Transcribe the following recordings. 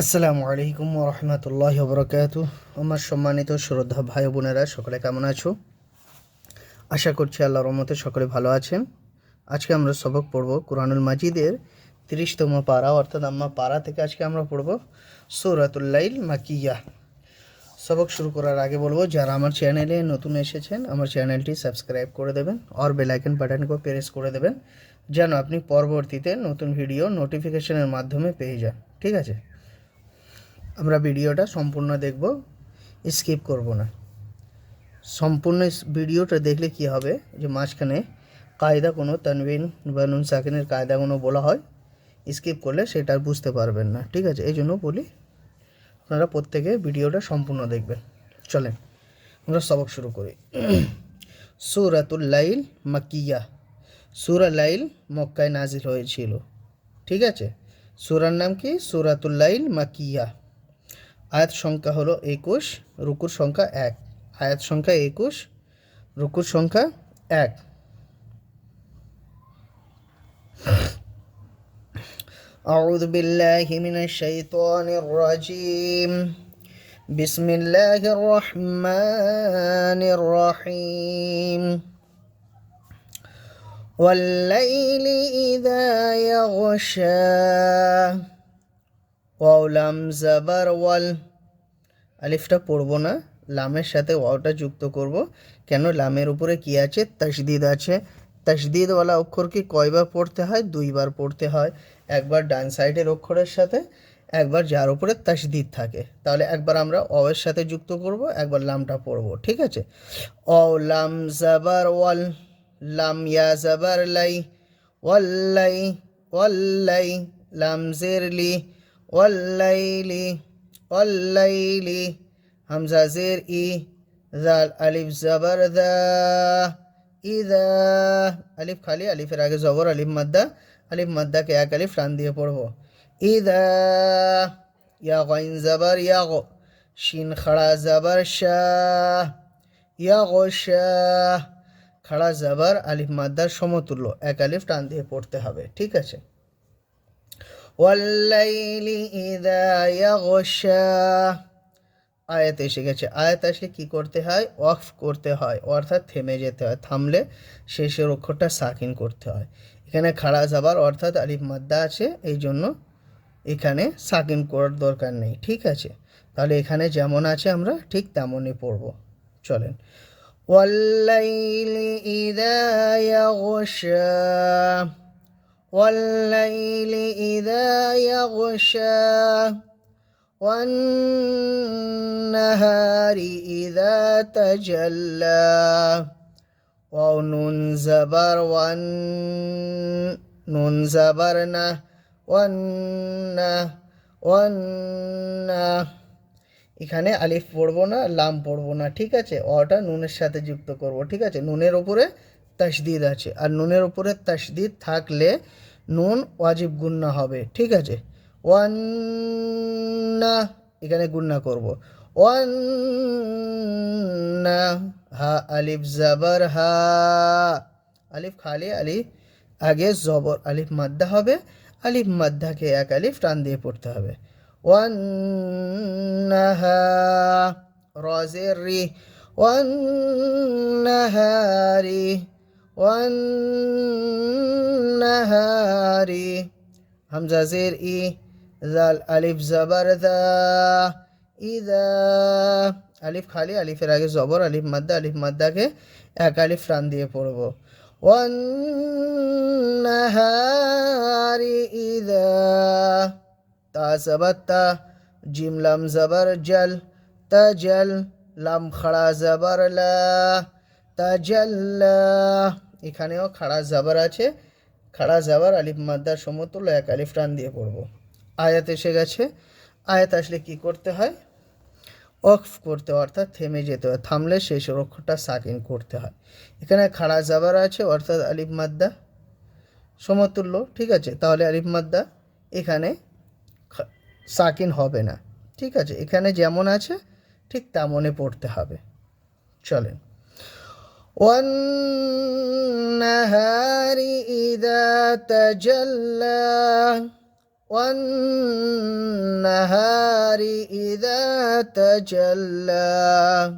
আসসালামু আলাইকুম রহমতুল্লাহ বরকাত আমার সম্মানিত শ্রদ্ধা ভাই বোনেরা, সকলে কেমন আছো? আশা করছি আল্লাহর রহমতে সকলে ভালো আছেন। আজকে আমরা সবক পড়ব কোরআনুল মাজিদের তিরিশতম পারা, অর্থাৎ আম্মা পারা থেকে আজকে আমরা পড়ব সৌরাতুল্লাইল মাকিয়া। সবক শুরু করার আগে বলব, যারা আমার চ্যানেলে নতুন এসেছেন, আমার চ্যানেলটি সাবস্ক্রাইব করে দেবেন আর বেলাইকন বাটনকে প্রেস করে দেবেন, যেন আপনি পরবর্তীতে নতুন ভিডিও নোটিফিকেশনের মাধ্যমে পেয়ে যান। ঠিক আছে? আমরা ভিডিওটা সম্পূর্ণ দেখব, স্কিপ করব না। সম্পূর্ণ ভিডিওটা দেখলে কি হবে, যে মাঝখানে কায়দা কোনো তানবিন বা নুন সাকিনের কায়দা কোনো বলা হয়, স্কিপ করলে সেটা বুঝতে পারবেন না, ঠিক আছে? এই জন্য বলি, আপনারা প্রত্যেকে ভিডিওটা সম্পূর্ণ দেখবেন। চলেন, আমরা সবক শুরু করি। সুরাতুল লাইল মাকিয়া সুরা লাইল মক্কায় নাজিল হয়েছিল, ঠিক আছে? সুরার নাম কি? সুরাতুল লাইল মাকিয়া আয়াত সংখ্যা হলো একুশ রুকুর সংখ্যা এক আয়াত সংখ্যা একুশ রুকুর সংখ্যা এক أعوذ بالله من الشيطان الرجيم بسم الله الرحمن الرحيم والليل إذا يغشى ওয়াউলাম জাবার ওয়াল। আলিফটা পড়ব না, লামের সাথে ওয়াওটা যুক্ত করব। কেন? লামের উপরে কি আছে? তাসদিদ আছে। তাসদিদওয়ালা অক্ষরকে কয়বার পড়তে হয়? দুইবার পড়তে হয়। একবার ডান সাইডের অক্ষরের সাথে, একবার যার উপরে তাসদিদ থাকে। তাহলে একবার আমরা অয়ের সাথে যুক্ত করব, একবার লামটা পড়ব, ঠিক আছে? অ লাম জাবার ওয়াল, লাম ইয়া জাবার লাই ওয়াল্লাই ওয়াল্লাই লাম জেরলি ওয়াল্লাইলি ওয়াল্লাইলি হামজা জের ই জাল আলিফ জবর দা ইদা আলিফ খালি আলিফের আগে জবর আলিফ মাদ্দা আলিফ মাদ্দাকে এক আলিফ টান দিয়ে পড়ব. ইদা ইয়া গইন জবর ইয়া গো শিন খড়া জবর শাহ ইয়া গো শাহ খড়া জবর আলিফ মাদ্দার সমতুল্য. এক আলিফ টান দিয়ে পড়তে হবে. ঠিক আছে? ওয়াল্লাইল ইদা ইয়াগশা। আয়াত এসে গেছে। আয়াত আসলে কী করতে হয়? অফ করতে হয়। অর্থাৎ থেমে যেতে হয়। থামলে শেষের অক্ষরটা সাকিন করতে হয়। এখানে খাড়া যাবার অর্থাৎ আলিফ মাদ্দা আছে। এই জন্য এখানে সাকিন করার দরকার নেই। ঠিক আছে? তাহলে এখানে যেমন আছে আমরা ঠিক তেমনই পড়ব। চলেন। ওয়াল্লাইল ইদা ইয়াগশা। والليل إذا يغشى والنهار إذا تجلى ونون زبر ون نون زبرنا ون ون এখানে আলিফ পড়বো না লাম পড়বো না ঠিক আছে অটা নুনের সাথে যুক্ত করব ঠিক আছে নুনের উপরে তাসদিদ আছে। আর নুনের উপরে তাসদিদ থাকলে নুন ওয়াজিব গুন্না হবে। ঠিক আছে? ওয়ান না এখানে গুন্না করব। ওয়ান না হা, আলিফ, জাবার, হা। আলিফ খালি আলিফ আগে জবর, আলিফ মাদ্দা হবে। আলিফ মাদ্দাকে এক আলিফ টান দিয়ে পড়তে হবে। ওয়ান নাহা রজের রি। ওয়ান নাহারি والنهار همزة زير إي ذال ألف زبر ذا إذا আলিফ খালি আলিফের আগে জবর আলিফ মাদ্দা আলিফ মাদ্দাকে এক আলিফ টান দিয়ে পড়ব ওয়ান্নাহারি ইদা তা জবর তা জিম লাম জবর জল তাজল লাম খড়া জবর লা তাজাল্লা এখানেও খাড়া জাবার আছে। খাড়া জাবার, আলিফ মাদ্দার সমতুল্য এক আলিফ টান দিয়ে পড়ব। আয়াত এসে গেছে। আয়াত আসলে কি করতে হয়? অফ করতে অর্থাৎ থেমে যেতে হয়। থামলে শেষ অক্ষরটা সাকিন করতে হয়। এখানে খাড়া জাবার আছে, অর্থাৎ আলিফ মাদ্দা সমতুল্য। ঠিক আছে? তাহলে আলিফ মাদ্দা এখানে সাকিন হবে না। ঠিক আছে? এখানে যেমন আছে, ঠিক তেমনই পড়তে হবে। চলেন। والنهار إذا تجلى والنهار إذا تجلى.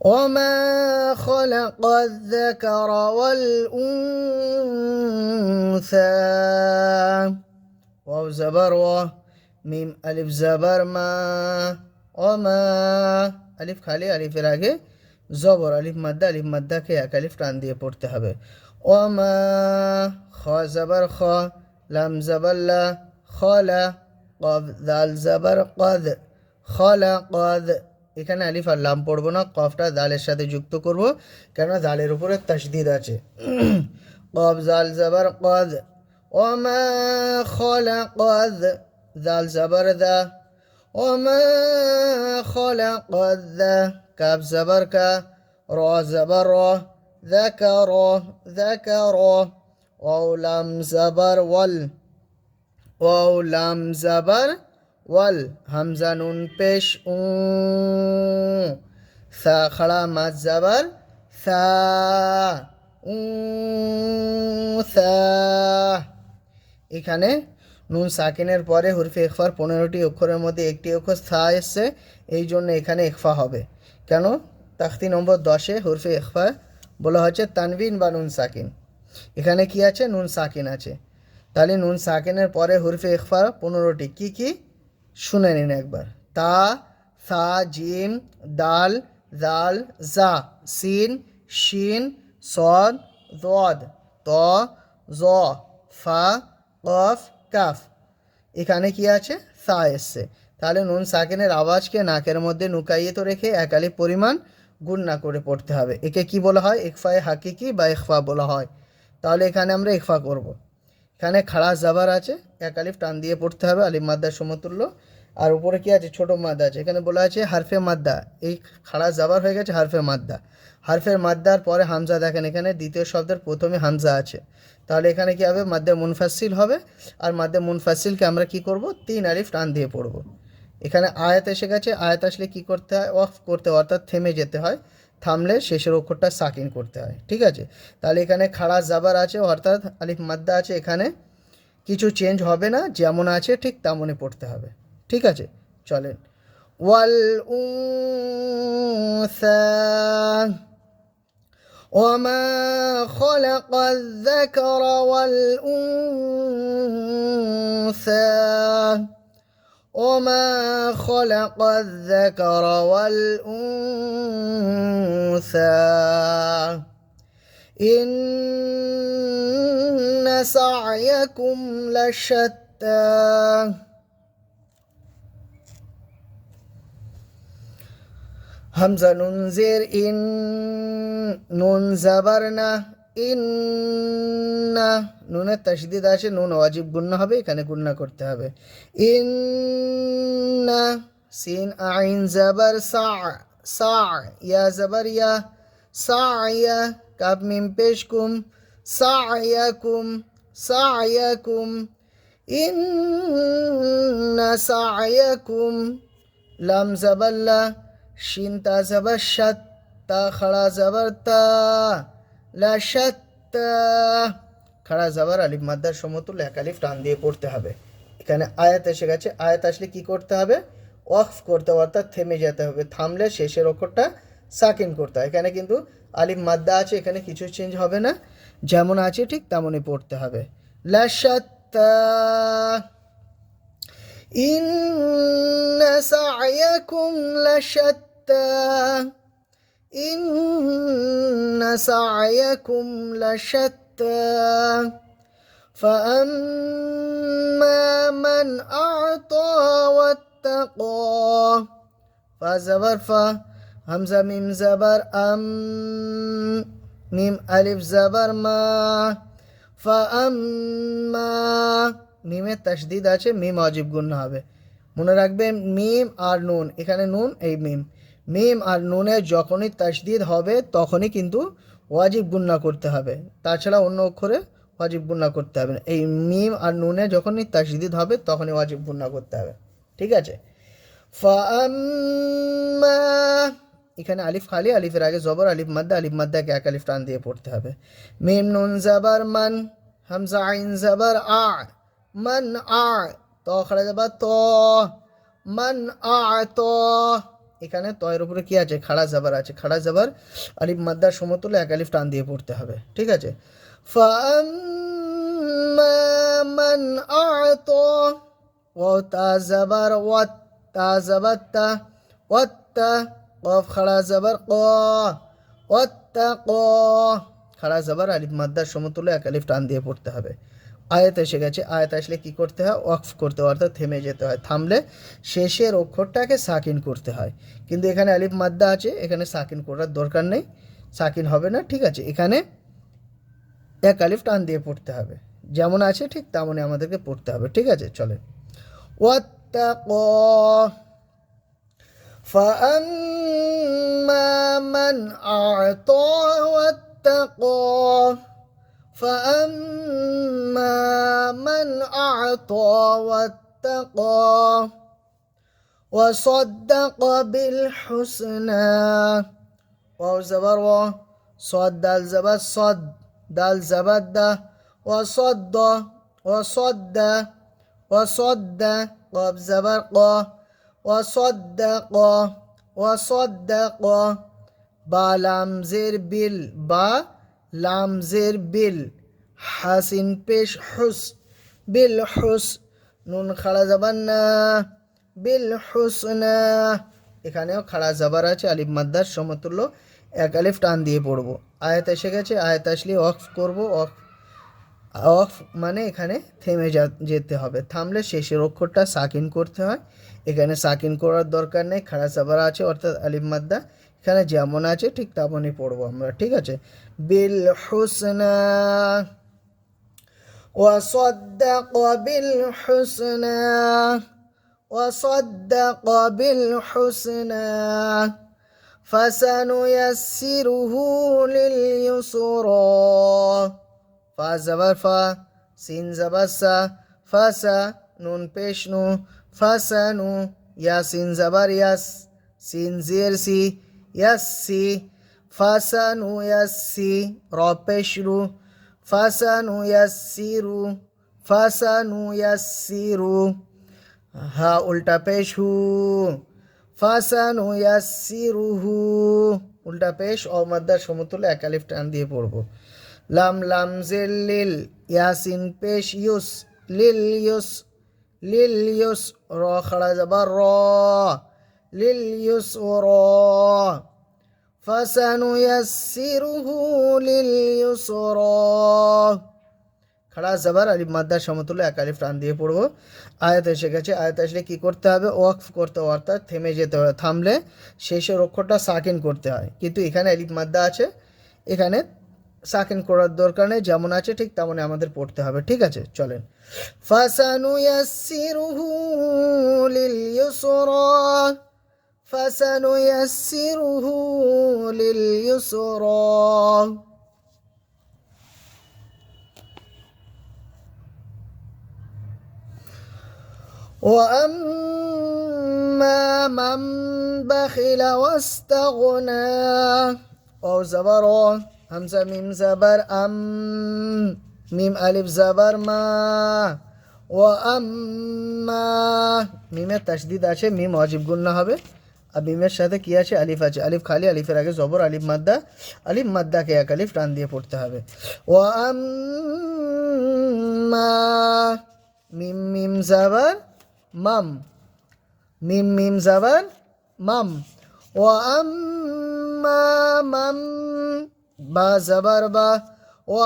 وما خلق الذكر والأنثى. واو زبر و ميم ألف زبر ما وما. ألف خالي ألف راجع. জবর, আলিফ মাদ্দা, আলিফ মাদ্দাকে এক আলিফ টান দিয়ে পড়তে হবে। ওমা খ জবর খ, লাম জবল্লা খলা কব দাল জবর কদ খলা কদ। এখানে আলিফ আর লাম পড়ব না, কফটা দালের সাথে যুক্ত করব, কেননা দালের উপরে তাসদিদ আছে। কব জাল জবর কদ মা খলা কদ জাল জবর দা মা খলা কদ দা। كاف زبر كا را زبر را ذكر ذكر واو لام زبر وال واو لام زبر وال همزة نون پیش اون ثا خڑا مد زبر ثا ثا এখানে নুন সাকিনের পরে হরফে ইকফার পনেরোটি অক্ষরের মধ্যে একটি অক্ষর থা এসছে এই জন্য এখানে ইকফা হবে কেন? তাখতি নম্বর দশে হরফে ইকফা বলা হচ্ছে তানবিন বা নুন সাকিন। এখানে কি আছে? নুন সাকিন আছে। তাহলে নুন সাকিনের পরে হরফে ইকফা পনেরোটি। কি কি? শুনে নিন একবার। তা, সা জিম দাল, জাল, জা, সিন, শিন, সদ, দদ, ত, জ, ফা, কফ, কাফ। এখানে কি আছে? সা এসছে। তাহলে নুন সাকিনের আওয়াজকে নাকের মধ্যে নুকাইয়ে তো রেখে একালি পরিমাণ গুণ না করে পড়তে হবে। একে কি বলা হয়? ইকফায়ে হাকিকি বা ইকফা বলা হয়। তাহলে এখানে আমরা ইকফা করব। এখানে খাড়া জাবার আছে এক আলিফ টান দিয়ে পড়তে হবে, আলিফ মাদ্দার সমতুল্য। আর উপরে কি আছে? ছোট মাদ্দা আছে। এখানে বলা আছে হারফে মাদ্দা। এই খাড়া জাবার হয়ে গেছে হারফে মাদ্দা। হারফের মাদ্দার পরে হামজা দেখেন, এখানে দ্বিতীয় শব্দের প্রথমে হামজা আছে। তাহলে এখানে কি হবে? মাদ্দে মুনফাসিল হবে। আর মাদ্দে মুনফাসিলকে আমরা কি করব? তিন আলিফ টান দিয়ে পড়ব। এখানে আয়াত এসে গেছে আয়াত আসলে কি করতে হয় অফ করতে হয় অর্থাৎ থেমে যেতে হয় থামলে শেষের অক্ষরটা সাকিন করতে হয় ঠিক আছে তাহলে এখানে খাড়া জাবার আছে অর্থাৎ আলিফ মাদ্দা আছে এখানে কিছু চেঞ্জ হবে না যেমন আছে ঠিক তেমনই পড়তে হবে ঠিক আছে চলেন ওয়াল উনসা وما خلق الذكر والأنثى وما خلق الذكر والأنثى إن سعيكم لشتى همزة ننذر إن ننزبرنا জাবার না ইন না নুনের তাসদিদ আছে নুন অজীব গুণ্য হবে, এখানে গুণ্য করতে হবে। ইন না সিন আইন জাবার সা সা, ইয়া জাবার ইয়া, সা কাপ মিম পেশ কুম, সা কুম সা কুম। ইন সা কুম, লাম জাবাল্লা, শিন তা শাত তা খড়া তা। লাশাত্তা খাড়া জাবার আলিফ মাদ্দার সমতুল্য এক আলিফ টান দিয়ে পড়তে হবে। এখানে আয়াত এসে গেছে। আয়াত আসলে কি করতে হবে? অফ করতে অর্থাৎ থেমে যেতে হবে। থামলে শেষের অক্ষরটা সাকিন করতে হয় এখানে কিন্তু আলিফ মাদ্দা আছে, এখানে কিছু চেঞ্জ হবে না। যেমন আছে, ঠিক তেমনই পড়তে হবে। লাশাত্তা ইন্না সায়াকুম লাশাত্তা إن سعيكم لشتى فأما من أعطى واتقى فزبر فا همزة ميم زبر أم ميم ألف زبر ما فأما মিমের তাসদিদ আছে মিম অজিব গুণ্য হবে মনে রাখবেন মিম আর নুন এখানে নুন এই মিম মিম আর নুনের যখনই তাসদিদ হবে, তখনই কিন্তু ওয়াজিব গুন্না করতে হবে। তাছাড়া অন্য অক্ষরে ওয়াজিব গুন্না করতে হবে না। এই মিম আর নুনে যখনই তাসদিদ হবে, তখনই ওয়াজিব গুন্না করতে হবে। ঠিক আছে? এখানে আলিফ খালি, আলিফের আগে জবর, আলিফ মাদ্দা, আলিফ মাদ্দাকে এক আলিফ টান দিয়ে পড়তে হবে। মিম নুন জাবার মান, হামজা আইন জাবার আ, মান আ, ত খাড়া যাবা ত, মান আত এখানে তয়ের উপরে কী আছে? খাড়া জাবার আছে। খাড়া জাবার আলিফ মাদ্দার সমতুল্য এক আলিফ টান দিয়ে পড়তে হবে। ঠিক আছে? মান আত ও তা জাবার ওয়াত তা জাবার তা ওয়াত তা কফ খাড়া জাবার ক ওয়াত তা ক খাড়া জাবার আলিফ মাদ্দার সমতুল্য এক আলিফ টান দিয়ে পড়তে হবে। আয়াত এসে গেছে আয়াত আসলে কি করতে হয় অফ করতে হয় অর্থাৎ থেমে যেতে হয় থামলে শেষের অক্ষরটাকে সাকিন করতে হয় কিন্তু এখানে আলিফ মাদ্দা আছে এখানে সাকিন করার দরকার নেই সাকিন হবে না ঠিক আছে এখানে এক আলিফ টান দিয়ে পড়তে হবে যেমন আছে ঠিক তেমনই আমাদেরকে পড়তে হবে ঠিক আছে চলে ওয়াত্তাকো فأما من أعطى واتقى فأما من أعطى واتقى وصدق بالحسنى واو زبر و صد دال زبد صد دال زبد دا وصد وصد وصد قاب زبر قا. وصدق وصدق بالام زير بال با বা লামজের বিল, হাসিন পেশ হুস, বিল হুস, নুন খাড়া যাবার না, বিল হুসনা এখানেও খাড়া যাবার আছে, আলিফ মাদ্দার সমতুল্য, এক আলিফ টান দিয়ে পড়ব। আয়াত এসে গেছে, আয়াত আসলে অফ করব অফ অফ মানে এখানে থেমে যা, যেতে হবে। থামলে শেষের অক্ষরটা সাকিন করতে হয়। এখানে সাকিন করার দরকার নেই, খাড়া সাবার আছে, অর্থাৎ আলিম মাদ্দা এখানে যেমন আছে ঠিক তেমনই পড়বো আমরা ঠিক আছে বিল হুসনা وصدق بالحسنى وصدق بالحسنى فسنيسره لليسرى ফা জবর ফা সিন জবর সা ফাসা নুন পেশ নু ফাসা নু ইয়া সিন জবর ইয়াস সিন জির সি ইয়াস সি ফাসা নু ইয়াস সি র পেশ রু ফাসা নু ইয়াস সি রু ফাসা নু ইয়াস সি রু হা উল্টা পেশ হু ফাসানু ইয়াসিরুহু উল্টা পেশ অমাদ্দার সমতুল্য একালিফ টান দিয়ে পড়ব। লাম লাম জের লিল, ইয়াসিন পেশ ইউস, লিল ইউস লিল ইউস, র খড়া যাবার র। ফাসানুয়াসিরুহু লিল ইউসরা খাড়া জাবার আলিফ মাদ্দার সমতুল্য এক আলিফ টান দিয়ে পড়ব। আয়াত এসে গেছে। আয়াত আসলে কী করতে হবে? ওয়াকফ করতে অর্থাৎ থেমে যেতে হবে, থামলে শেষের অক্ষরটা সাকিন করতে হয়। কিন্তু এখানে আলিফ মাদ্দা আছে। এখানে সাকিন করার দরকার নেই, যেমন আছে ঠিক তেমনই আমাদের পড়তে হবে। ঠিক আছে, চলেন। ফাসানুয়াসিরুহু লিল ইউসরা ফাসানুয়াসিরুহু লিল ইউসরা وأما من بخل واستغنى أو زبر همزة ميم زبر أم ميم ألف زبر ما وأما মিমের তাসদিদ আছে মিম অজিব গুন্না হবে আর মিমের সাথে কি আছে আলিফ আছে। আলিফ খালি, আলিফের আগে জবর, আলিফ মাদ্দা। আলিফ মাদ্দাকে এক আলিফ টান দিয়ে পড়তে হবে। ও মিম মিম জাবার মাম। মিম মিম জাবার মাম। ও মাম বা জাবার বা। ও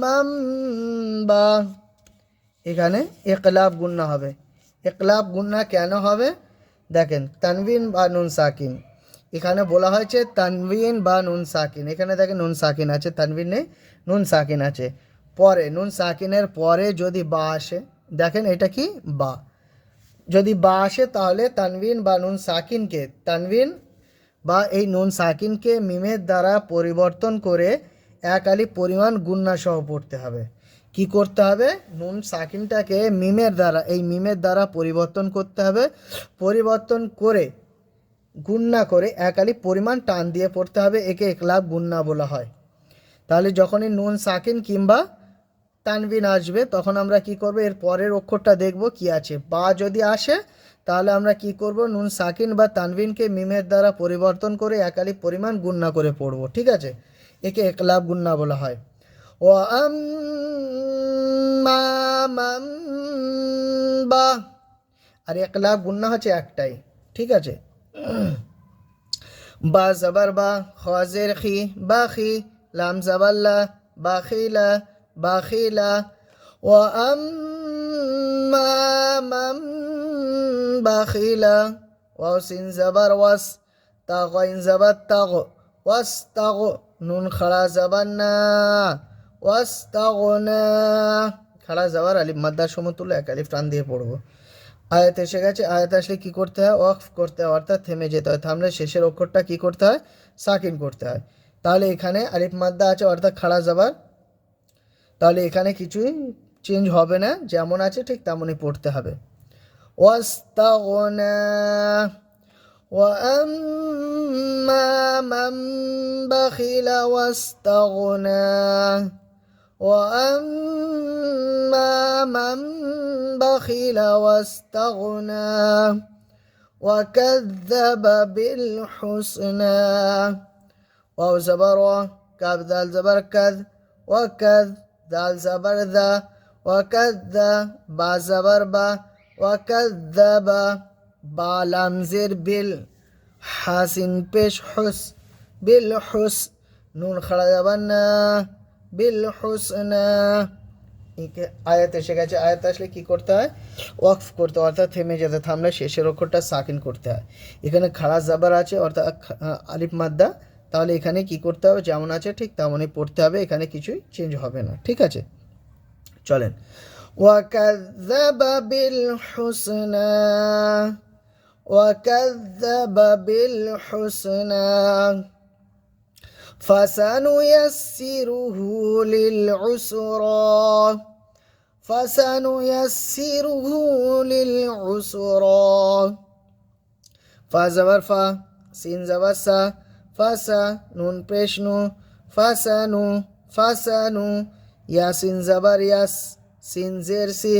মাম বা। এখানে একলাব গুন্না হবে। একলাব গুন্না কেন হবে? দেখেন, তানবিন বা নুন সাকিন। এখানে বলা হয়েছে তানবিন বা নুন সাকিন। এখানে দেখেন নুন সাকিন আছে, তানবিন নেই, নুন সাকিন আছে। পরে, নুন সাকিনের পরে যদি বা আসে, দেখেন এটা কি? বা। যদি বা আসে, তাহলে তানবিন বা নুন সাকিনকে, তানবিন বা এই নুন সাকিনকে মিমের দ্বারা পরিবর্তন করে এক আলি পরিমাণ গুন্না সহ পড়তে হবে। কি করতে হবে? নুন সাকিনটাকে মিমের দ্বারা, এই মিমের দ্বারা পরিবর্তন করতে হবে। পরিবর্তন করে, গুন্না করে এক আলি পরিমাণ টান দিয়ে পড়তে হবে, একে একলাভ গুন্না বলা হয়। তাহলে যখনই নুন সাকিন কিংবা তানবিন আসবে, তখন আমরা কি করব? এর পরের অক্ষরটা দেখব কি আছে। বা যদি আসে, তাহলে আমরা কি করব? নুন সাকিন বা তানবিনকে মিমের দ্বারা পরিবর্তন করে একালি পরিমাণ গুন্না করে পড়ব, ঠিক আছে? একে একলাভ গুন্না বলা হয়। ও আম বা। আর একলাভ গুণনা হচ্ছে একটাই, ঠিক আছে? বা জবর বা, খাজের খি, বা খি, লাম জাবাল্লা বাখিলা বাখিলা ও আম বাখিলা ওয়াও সিন জবর ওয়াস, তাগইন জবর তাগ, ওয়াস তাগ, নুন খড়া জবর না ওয়াস তাগনা খাড়া জবর আলিফ মাদ্দার সমতুল্য এক আলিফ টান দিয়ে পড়বো আয়াত এসে গেছে আয়াত আসলে কী করতে হয় ওয়াকফ করতে হয় অর্থাৎ থেমে যেতে হয় থামলে শেষের অক্ষরটা কী করতে হয় সাকিন করতে হয় তাহলে এখানে আলিফ মাদ্দা আছে অর্থাৎ খাড়া যাবার তাহলে এখানে কিছুই চেঞ্জ হবে না যেমন আছে ঠিক তেমনই পড়তে হবে ওয়াস্তাগনা وأما من بخل واستغنى وأما من بخل واستغنى وكذب بالحسنى واو زبر و ذال زبر كذ وكذ ذال زبر ذا وكذ با زبر با وكذب با لام زر بال حاسن بيش حس بالحس نون خلدبنا বিল হুসনা একে আয়াত এসে গেছে আয়াত আসলে কি করতে হয় ওয়াকফ করতে হয় অর্থাৎ থেমে যেতে থামলে শেষের অক্ষরটা সাকিন করতে হয় এখানে খাড়া জাবার আছে অর্থাৎ আলিফ মাদ্দা তাহলে এখানে কি করতে হবে যেমন আছে ঠিক তেমনই পড়তে হবে এখানে কিছুই চেঞ্জ হবে না ঠিক আছে চলেন وكذب بالحسنى وكذب بالحسنى فسنيسره للعسرى فسنيسره للعسرى فا زبر فا سين زبر سا فسا نون پیش نو فسنو فسنو یا سین زبر یس سین زیر سی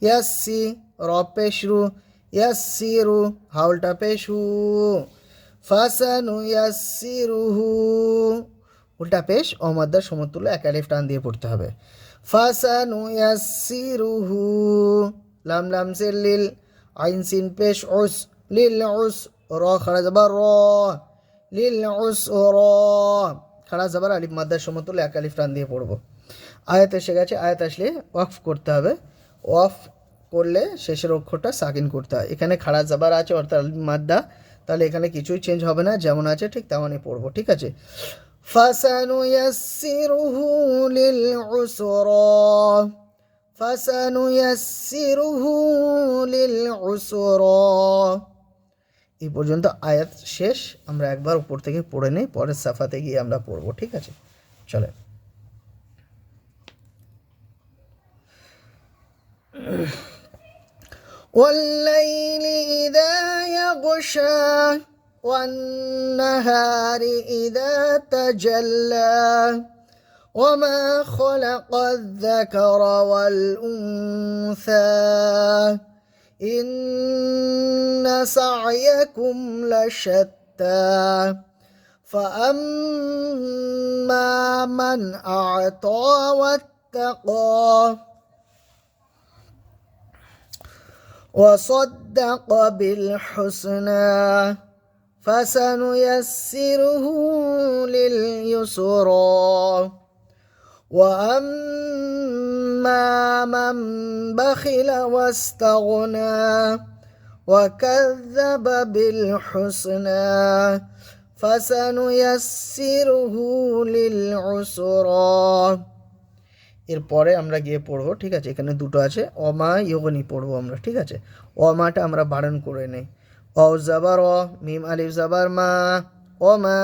یس سی را پیش رو یس سی رو هاولتا پیش رو ইয়াসিরুহু উল্টা পেশ, অমাদ্দার সমতুল্য এক আলিফ টান দিয়ে পড়তে হবে। ফাসানু ইয়াসিরুহু লাম লাম সির লিল, আইন সিন পেশ, উস, লিল উস, র খাড়া যাবার র, লিল উস র। খাড়া যাবার আলিফ মাদ্দার সমতুল্য এক আলিফ টান দিয়ে পড়ব। আয়াত এসে গেছে, আয়াত আসলে ওয়াফ করতে হবে। ওয়াফ করলে শেষের অক্ষরটা সাকিন করতে হয়। এখানে খাড়া জাবার আছে, অর্থাৎ মাদ্দা তাহলে এখানে কিছুই চেঞ্জ হবে না, যেমন আছে ঠিক তেমনই পড়ব, ঠিক আছে? লিল এই পর্যন্ত আয়াত শেষ, আমরা একবার উপর থেকে পড়ে নিই, পরের সাফাতে গিয়ে আমরা পড়ব, ঠিক আছে? চলে। Ugh. والليل إذا يغشى والنهار إذا تجلى وما خلق الذكر والأنثى إن سعيكم لشتى فأما من أعطى واتقى وصدق بالحسنى فسنيسره لليسرى. وأما من بخل واستغنى وكذب بالحسنى فسنيسره للعسرى. এরপরে আমরা গিয়ে পড়ব, ঠিক আছে? এখানে দুটো আছে, অমা ইয়োগনি পড়ব আমরা, ঠিক আছে? অমাটা আমরা বারণ করে নেই। অ জাবার, অ, মিম আলিফ জাবার, মা অ মা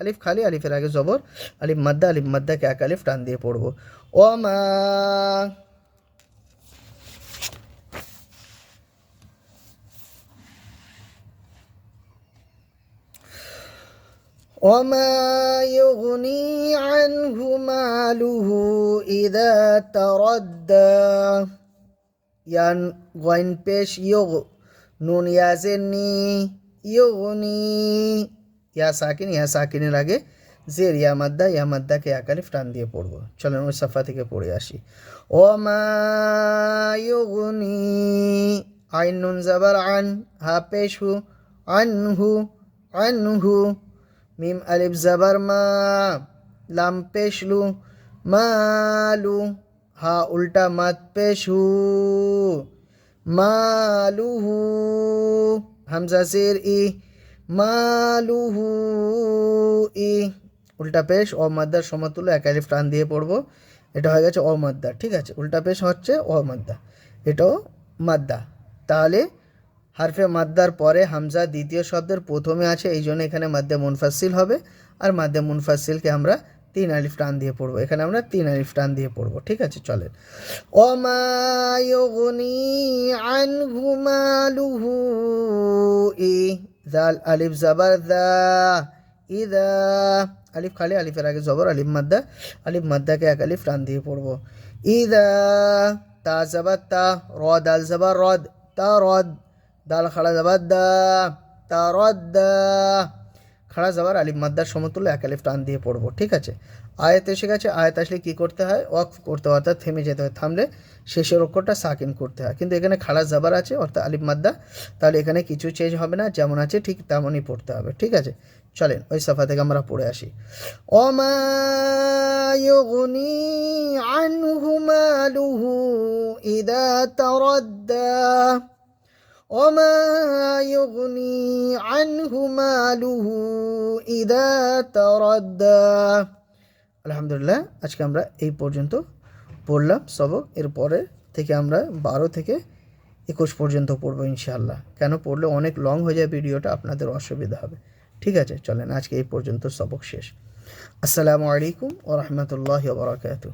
আলিফ খালি, আলিফের আগে জবর, আলিফ মাদ্দা, আলিফ মাদ্দাকে এক আলিফ টান দিয়ে পড়ব। অ মা وما يغني عنه ماله إذا تردى ইয়ান গয়েন পেশ ইয়োগ নুন ইয়াজের নি ইয়োগনি ইয়া সাকিন ইয়া সাকিনের আগে জের ইয়া মাদ্দা ইয়া মাদ্দাকে একালিফ টান দিয়ে পড়বো চলেন ওই সাফা থেকে পড়ে আসি ও মা ইয়োগনি আইন নুন জাবার আন হা পেশ হু আনহু আনহু মিম আলিফ জাবার মা লাম পেশলু মালু হা উল্টা মাত পেশু মালুহু হামজা জের ই মালুহু ই উল্টা পেশ অমাদ্দার সমতুল্য, এক আলিফ টান দিয়ে পড়ব। এটা হয়ে গেছে অমাদ্দা ঠিক আছে? উল্টা পেশ হচ্ছে অমাদ্দা এটাও মাদ্দা। তাহলে হারফে মাদ্দার পরে হামজা দ্বিতীয় শব্দের প্রথমে আছে, এই জন্য এখানে মাদ্দে মুনফাসিল হবে। আর মাদ্দে মুনফাসিলকে আমরা তিন আলিফ টান দিয়ে পড়ব। এখানে আমরা তিন আলিফ টান দিয়ে পড়ব। ঠিক আছে, চলেন। অমায়গনি আনহু মালুহু ই জাল আলিফ জাবার দা ইদা। আলিফ খালি, আলিফের আগে জবর, আলিফ মাদ্দা। আলিফ মাদ্দাকে এক আলিফ টান দিয়ে পড়ব। ইদা, তা জাবার তা রদ আল জাবার রদ, তা রদ। দাল, খাড়া জাবার দা তা রদ দা। খাড়া যাবার আলিফ, মাদ্দার, সমতুল্য, এক আলিফ টান দিয়ে পড়ব, ঠিক আছে? আয়াত এসে গেছে, আয়াত আসলে কী করতে হয়? ওয়াকফ করতে হয়, অর্থাৎ থেমে যেতে হয়, থামলে শেষের অক্ষরটা সাকিন করতে হয়। কিন্তু এখানে খাড়া যাবার আছে, অর্থাৎ আলিফ, মাদ্দা, তাহলে এখানে কিছু চেঞ্জ হবে না, যেমন আছে, ঠিক তেমনই পড়তে হবে, ঠিক আছে? চলেন, ওই সাফা থেকে আমরা পড়ে আসি। অমায়ুগনি আনহু মালুহু ইদা তারাদ্দা। وما يغني عنه ماله إذا تردى আলহামদুলিল্লাহ আজকে আমরা এই পর্যন্ত পড়লাম সবক এরপরে থেকে আমরা বারো থেকে একুশ পর্যন্ত পড়বো ইনশাআল্লাহ কেন পড়লে অনেক লং হয়ে যায় ভিডিওটা আপনাদের অসুবিধা হবে ঠিক আছে চলেন আজকে এই পর্যন্ত সবক শেষ আসসালামু আলাইকুম ও রহমতুল্লাহ বরাকাতু